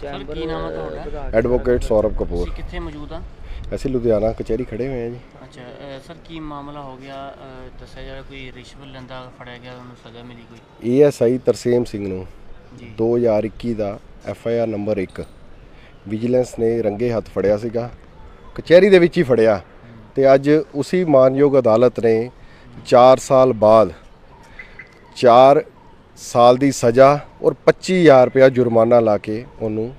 Sir ਕੀ ਨਾਮ ਹੈ ਤੁਹਾਡਾ? ਐਡਵੋਕੇਟ ਸੌਰਵ ਕਪੂਰ। ਤੁਸੀਂ ਕਿੱਥੇ ਮੌਜੂਦ ਆ? ਅਸੀਂ ਲੁਧਿਆਣਾ ਕਚਹਿਰੀ ਖੜੇ ਹੋਏ ਹਾਂ ਜੀ। ਅੱਛਾ ਅ, ਸਰ ਕੀ ਮਾਮਲਾ ਹੋ ਗਿਆ? ਅ, ਦੱਸਿਆ ਜਾ ਰਿਹਾ ਕੋਈ ਰਿਸ਼ਵਤ ਲੈਂਦਾ ਫੜਿਆ ਗਿਆ ਉਹਨੂੰ ਸਜ਼ਾ ਮਿਲੀ ਕੋਈ? ਏਐਸਆਈ ਤਰਸੇਮ ਸਿੰਘ ਨੂੰ ਜੀ। 2021 ਦਾ ਐਫਆਈਆਰ ਨੰਬਰ 1 ਵਿਜੀਲੈਂਸ ਨੇ ਰੰਗੇ ਹੱਥ ਫੜਿਆ ਸੀਗਾ। ਕਚਹਿਰੀ ਦੇ ਵਿੱਚ ਹੀ ਫੜਿਆ। ਤੇ ਅੱਜ ਉਸੇ ਮਾਨਯੋਗ ਅਦਾਲਤ ਨੇ 4 ਸਾਲ ਬਾਅਦ 4 ਸਾਲ ਦੀ ਸਜ਼ਾ ਔਰ 25000 ਰੁਪਇਆ ਜੁਰਮਾਨਾ ਲਾ ਕੇ ਉਹਨੂੰ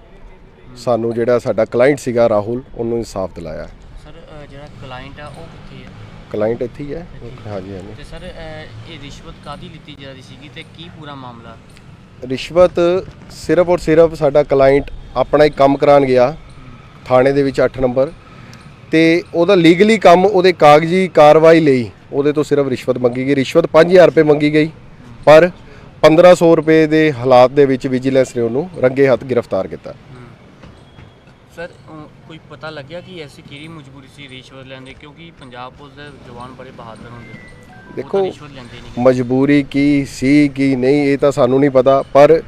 ਸਾਨੂੰ ਜਿਹੜਾ ਸਾਡਾ ਕਲਾਇੰਟ ਸੀਗਾ ਰਾਹੁਲ ਉਹਨੂੰ ਇਨਸਾਫ ਦਿਲਾਇਆ। ਸਰ ਅ, ਜਿਹੜਾ ਕਲਾਇੰਟ ਆ ਉਹ ਕਿੱਥੇ ਹੈ ਕਲਾਇੰਟ ਇੱਥੇ ਹੀ ਹੈ ਹਾਂਜੀ ਹਾਂਜੀ। ਤੇ ਸਰ ਇਹ ਰਿਸ਼ਵਤ ਕਾਦੀ ਲਿੱਤੀ ਜਾ ਰਹੀ ਸੀਗੀ ਤੇ ਕੀ ਪੂਰਾ ਮਾਮਲਾ? ਰਿਸ਼ਵਤ ਸਿਰਫ ਔਰ ਸਿਰਫ ਸਾਡਾ ਕਲਾਇੰਟ ਆਪਣਾ ਹੀ ਕੰਮ ਕਰਾਉਣ ਗਿਆ ਥਾਣੇ ਦੇ ਵਿੱਚ 8 ਨੰਬਰ। ਤੇ ਉਹਦਾ ਲੀਗਲੀ ਕੰਮ ਉਹਦੇ ਕਾਗਜ਼ੀ ਕਾਰਵਾਈ ਲਈ ਉਹਦੇ ਤੋਂ ਸਿਰਫ ਰਿਸ਼ਵਤ ਮੰਗੀ ਗਈ। ਰਿਸ਼ਵਤ 5000 ਰੁਪਏ ਮੰਗੀ ਗਈ ਪਰ 1500 ਰੁਪਏ ਦੇ ਹਾਲਾਤ ਦੇ ਵਿੱਚ ਵਿਜੀਲੈਂਸ ਨੇ ਉਹਨੂੰ ਰੰਗੇ ਹੱਥ ਗ੍ਰਿਫਤਾਰ ਕੀਤਾ। ਸਰ ਕੋਈ ਪਤਾ ਲੱਗਿਆ ਕਿ ਐਸੀ ਕਿਹੜੀ ਮਜਬੂਰੀ ਸੀ ਰਿਸ਼ਵਤ ਲੈਣ ਦੀ? ਕਿਉਂਕਿ ਪੰਜਾਬ ਪੁਲਿਸ ਦੇ ਜਵਾਨ ਬੜੇ ਬਹਾਦਰ ਹੁੰਦੇ ਦੇਖੋ, ਮਜਬੂਰੀ ਕੀ ਸੀ ਕੀ ਨਹੀਂ ਇਹ ਤਾਂ ਸਾਨੂੰ ਨਹੀਂ ਪਤਾ। ਪਰ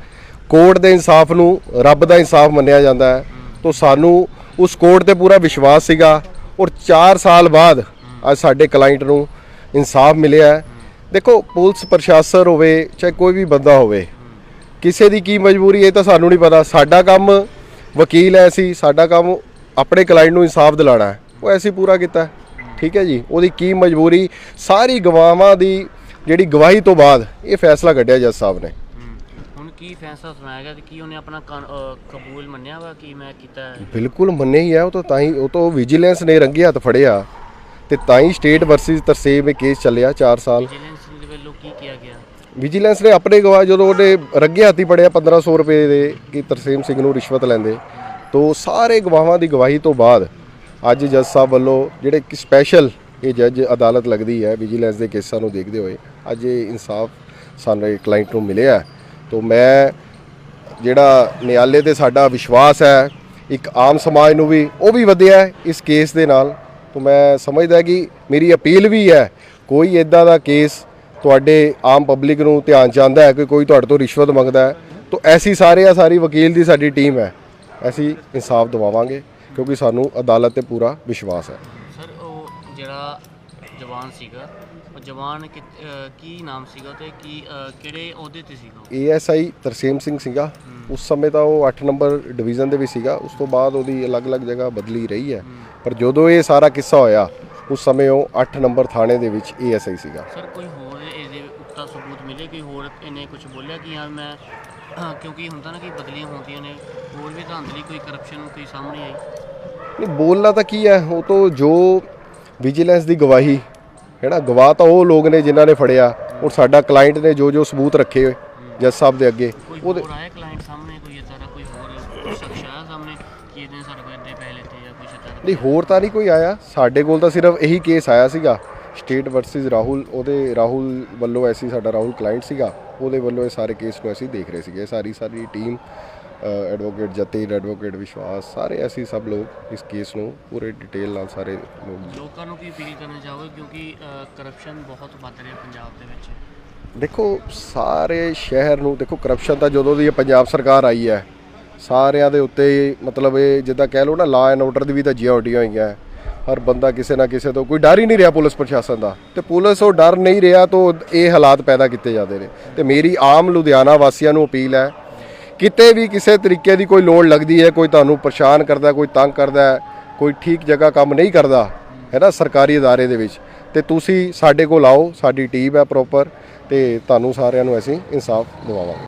ਕੋਰਟ ਦੇ ਇਨਸਾਫ ਨੂੰ ਰੱਬ ਦਾ ਇਨਸਾਫ ਮੰਨਿਆ ਜਾਂਦਾ ਹੈ। ਤੋਂ ਸਾਨੂੰ ਉਸ ਕੋਰਟ ਤੇ ਪੂਰਾ ਵਿਸ਼ਵਾਸ ਸੀਗਾ। ਔਰ 4 ਸਾਲ ਬਾਅਦ ਅੱਜ ਸਾਡੇ ਕਲਾਇੰਟ ਨੂੰ ਇਨਸਾਫ ਮਿਲਿਆ ਹੈ। ਦੇਖੋ ਪੁਲਿਸ ਪ੍ਰਸ਼ਾਸਨ ਹੋਵੇ ਚਾਹੇ ਕੋਈ ਵੀ ਬੰਦਾ ਹੋਵੇ ਕਿਸੇ ਦੀ ਕੀ ਮਜਬੂਰੀ ਇਹ ਤਾਂ ਸਾਨੂੰ ਨਹੀਂ ਪਤਾ। ਸਾਡਾ ਕੰਮ ਵਕੀਲ ਐ ਸੀ ਸਾਡਾ ਕੰਮ ਆਪਣੇ ਕਲਾਇੰਟ ਨੂੰ ਇਨਸਾਫ ਦਿਲਾਣਾ ਹੈ। ਉਹ ਐਸੀ ਪੂਰਾ ਕੀਤਾ। ਠੀਕ ਹੈ ਜੀ? ਉਹਦੀ ਕੀ ਮਜਬੂਰੀ? ਸਾਰੀ ਗਵਾਹਾਂ ਦੀ ਜਿਹੜੀ ਗਵਾਹੀ ਤੋਂ ਬਾਅਦ ਇਹ ਫੈਸਲਾ ਕੱਢਿਆ ਜੱਜ ਸਾਹਿਬ ਨੇ। ਹੁਣ ਕੀ ਫੈਸਲਾ ਸੁਣਾਇਆ ਗਿਆ ਤੇ ਕੀ ਉਹਨੇ ਆਪਣਾ ਕਬੂਲ ਮੰਨਿਆ ਵਾ ਕਿ ਮੈਂ ਕੀਤਾ? ਬਿਲਕੁਲ ਮੰਨੇ ਹੀ ਆ ਉਹ ਤਾਂ ਤਾਂ ਹੀ ਉਹ ਤੋਂ ਵਿਜੀਲੈਂਸ ਨੇ ਰੰਗੇ ਹੱਥ ਫੜਿਆ। ਤੇ ਤਾਂ ਹੀ ਸਟੇਟ ਵਰਸਸ ਤਰਸੇਮ ਇਹ ਕੇਸ ਚੱਲਿਆ 4 ਸਾਲ। ਵੱਲੋਂ ਕੀ ਕੀਤਾ ਗਿਆ? ਵਿਜੀਲੈਂਸ ਨੇ ਆਪਣੇ ਗਵਾਹ ਜਦੋਂ ਉਹਨੇ ਰੱਗੇ ਹੱਥੀ ਪੜਿਆ 1500 ਰੁਪਏ ਦੇ ਕਿ ਤਰਸੇਮ ਸਿੰਘ ਨੂੰ ਰਿਸ਼ਵਤ ਲੈਂਦੇ, ਤੋਂ ਸਾਰੇ ਗਵਾਹਾਂ ਦੀ ਗਵਾਹੀ ਤੋਂ ਬਾਅਦ ਅੱਜ ਜੱਜ ਸਾਹਿਬ ਵੱਲੋਂ ਜਿਹੜੇ ਕਿ ਸਪੈਸ਼ਲ ਇਹ ਜੱਜ ਅਦਾਲਤ ਲੱਗਦੀ ਹੈ, ਵਿਜੀਲੈਂਸ ਦੇ ਕੇਸਾਂ ਨੂੰ ਦੇਖਦੇ ਹੋਏ ਅੱਜ ਇਹ ਇਨਸਾਫ ਸਾਡੇ ਕਲਾਇੰਟ ਨੂੰ ਮਿਲਿਆ ਤੋਂ ਮੈਂ ਜਿਹੜਾ ਨਿਆਲੇ ਤੇ ਸਾਡਾ ਵਿਸ਼ਵਾਸ ਹੈ, ਇੱਕ ਆਮ ਸਮਾਜ ਨੂੰ ਵੀ, ਉਹ ਵੀ ਵਧਿਆ ਇਸ ਕੇਸ ਦੇ ਨਾਲ। ਤੋਂ ਮੈਂ ਸਮਝਦਾ ਕਿ ਮੇਰੀ ਅਪੀਲ ਵੀ ਹੈ, ਕੋਈ ਇਦਾਂ ਦਾ ਕੇਸ ਤੁਹਾਡੇ ਆਮ ਪਬਲਿਕ ਨੂੰ ਧਿਆਨ ਚ ਆਉਂਦਾ ਹੈ ਕਿ ਕੋਈ ਤੁਹਾਡੇ ਤੋਂ ਰਿਸ਼ਵਤ ਮੰਗਦਾ ਹੈ। ਤਾਂ ਐਸੀ ਸਾਰੇ ਆ ਸਾਰੀ ਵਕੀਲ ਦੀ ਸਾਡੀ ਟੀਮ ਹੈ। ਅਸੀਂ ਇਨਸਾਫ ਦਿਵਾਵਾਂਗੇ ਕਿਉਂਕਿ ਸਾਨੂੰ ਅਦਾਲਤ ਤੇ ਪੂਰਾ ਵਿਸ਼ਵਾਸ ਹੈ। ਸਰ ਉਹ ਜਿਹੜਾ ਜਵਾਨ ਸੀਗਾ ਉਹ ਜਵਾਨ ਕਿ- ਨਾਮ ਸੀਗਾ ਤੇ ਕੀ ਅ, ਕਿਹੜੇ ਅਹੁਦੇ ਤੇ ਸੀਗਾ? ਉਹ? ਏਐਸਆਈ ਤਰਸੇਮ ਸਿੰਘ ਸੀਗਾ। ਉਸ ਸਮੇਂ ਤਾਂ ਉਹ 8 ਨੰਬਰ ਡਿਵੀਜ਼ਨ ਦੇ ਵਿੱਚ ਸੀਗਾ। ਉਸ ਤੋਂ ਬਾਅਦ ਉਹਦੀ ਅਲੱਗ-ਅਲੱਗ ਜਗ੍ਹਾ ਬਦਲੀ ਰਹੀ ਹੈ। ਪਰ ਜਦੋਂ ਇਹ ਸਾਰਾ ਕਿੱਸਾ ਹੋਇਆ ਉਸ ਸਮੇਂ ਉਹ 8 ਨੰਬਰ ਥਾਣੇ ਦੇ ਵਿੱਚ ਏਐਸਆਈ ਸੀਗਾ। ਸਰ ਕੋਈ ਹੋਰ ਇਹਦੇ ਉੱਤਾ ਸਬੂਤ ਮਿਲੇ? ਕੋਈ ਹੋਰ ਇਹਨੇ ਕੁਝ ਬੋਲਿਆ ਕਿ ਹਾਂ ਮੈਂ ਕਿਉਂਕਿ ਹੁੰਦਾ ਨਾ ਕਿ ਬਦਲੀਆਂ ਹੁੰਦੀਆਂ ਨੇ ਹੋਰ ਵੀ ਧਾਂਦਲੀ ਕੋਈ ਕਰਪਸ਼ਨ ਕੋਈ ਸਾਹਮਣੇ ਆਈ? ਨਹੀਂ ਬੋਲਣਾ ਤਾਂ ਕੀ ਹੈ? ਉਹ ਤੋਂ ਜੋ ਵਿਜੀਲੈਂਸ ਦੀ ਗਵਾਹੀ ਹੈ ਨਾ ਗਵਾਹ ਤਾਂ ਉਹ ਲੋਕ ਨੇ ਜਿਨ੍ਹਾਂ ਨੇ ਫੜਿਆ। ਔਰ ਸਾਡਾ ਕਲਾਇੰਟ ਨੇ ਜੋ ਜੋ ਸਬੂਤ ਰੱਖੇ ਹੋਏ ਜੱਜ ਸਾਹਿਬ ਦੇ ਅੱਗੇ। ਕੋਈ ਉਹਦੇ ਹੋਰ ਆਇਆ ਕਲਾਇੰਟ ਸਾਹਮਣੇ ਕੋਈ ਹੋਰ ਸ਼ਖਸ ਆਇਆ ਸਾਹਮਣੇ ਪੈਸੇ ਲਿੱਤੇ ਜਾਂ ਇਦਾਂ ਨਹੀਂ ਹੋਰ ਤਾਂ ਨਹੀਂ ਕੋਈ ਆਇਆ। ਸਾਡੇ ਕੋਲ ਤਾਂ ਸਿਰਫ ਇਹੀ ਕੇਸ ਆਇਆ ਸੀਗਾ। ਸਟੇਟ ਵਰਸਸ ਰਾਹੁਲ ਉਹਦੇ ਰਾਹੁਲ ਵੱਲੋਂ ਐਸੀ ਸਾਡਾ ਰਾਹੁਲ ਕਲਾਇੰਟ ਸੀਗਾ। ਉਹਦੇ ਵੱਲੋਂ ਇਹ ਸਾਰੇ ਕੇਸ ਨੂੰ ਅਸੀਂ ਦੇਖ ਰਹੇ ਸੀਗੇ। ਸਾਰੀ ਸਾਰੀ team advocate Jatin advocate Vishwas ਸਾਰੇ ਅਸੀਂ ਸਭ ਲੋਕ ਇਸ ਕੇਸ ਨੂੰ ਪੂਰੇ ਡਿਟੇਲ ਨਾਲ ਸਾਰੇ ਲੋਕ ਲੋਕਾਂ ਨੂੰ ਕੀ ਅਪੀਲ ਕਰਨਾ ਚਾਹੋਗੇ? ਕਿਉਂਕਿ ਕਰਪਸ਼ਨ ਬਹੁਤ ਵੱਧ ਰਿਹਾ ਪੰਜਾਬ ਦੇ ਵਿੱਚ। ਦੇਖੋ ਸਾਰੇ ਸ਼ਹਿਰ ਨੂੰ ਦੇਖੋ ਕਰਪਸ਼ਨ ਤਾਂ ਜਦੋਂ ਦੀ ਇਹ ਪੰਜਾਬ ਸਰਕਾਰ ਆਈ ਹੈ ਸਾਰਿਆਂ ਦੇ ਉੱਤੇ ਮਤਲਬ ਇਹ ਜਿੱਦਾਂ ਕਹਿ ਲਓ ਨਾ ਲਾ ਐਂਡ ਆਰਡਰ ਦੀ ਵੀ ਧੱਜੀਆਂ ਉੱਡੀਆਂ ਹੋਈਆਂ। ਹਰ ਬੰਦਾ ਕਿਸੇ ਨਾ ਕਿਸੇ ਤੋਂ, ਕੋਈ ਡਰ ਹੀ ਨਹੀਂ ਰਿਹਾ ਪੁਲਿਸ ਪ੍ਰਸ਼ਾਸਨ ਦਾ। ਤੇ ਪੁਲਿਸ ਉਹ ਡਰ ਨਹੀਂ ਰਿਹਾ ਤਾਂ ਇਹ ਹਾਲਾਤ ਪੈਦਾ ਕੀਤੇ ਜਾਂਦੇ ਨੇ। ਤੇ ਮੇਰੀ ਆਮ ਲੁਧਿਆਣਾ ਵਾਸੀਆਂ ਨੂੰ ਅਪੀਲ ਹੈ, ਕਿਤੇ ਵੀ ਕਿਸੇ ਤਰੀਕੇ ਦੀ ਕੋਈ ਲੋੜ ਲੱਗਦੀ ਹੈ, ਕੋਈ ਤੁਹਾਨੂੰ ਪਰੇਸ਼ਾਨ ਕਰਦਾ, ਕੋਈ ਤੰਗ ਕਰਦਾ, ਕੋਈ ਠੀਕ ਜਗ੍ਹਾ ਕੰਮ ਨਹੀਂ ਕਰਦਾ, ਹੈ ਨਾ, ਸਰਕਾਰੀ ਅਦਾਰੇ ਦੇ ਵਿੱਚ, ਤੇ ਤੁਸੀਂ ਸਾਡੇ ਕੋਲ ਆਓ, ਸਾਡੀ ਟੀਮ ਹੈ ਪ੍ਰੋਪਰ ਤੇ ਤੁਹਾਨੂੰ ਸਾਰਿਆਂ ਨੂੰ ਅਸੀਂ ਇਨਸਾਫ ਦਿਵਾਵਾਂਗੇ।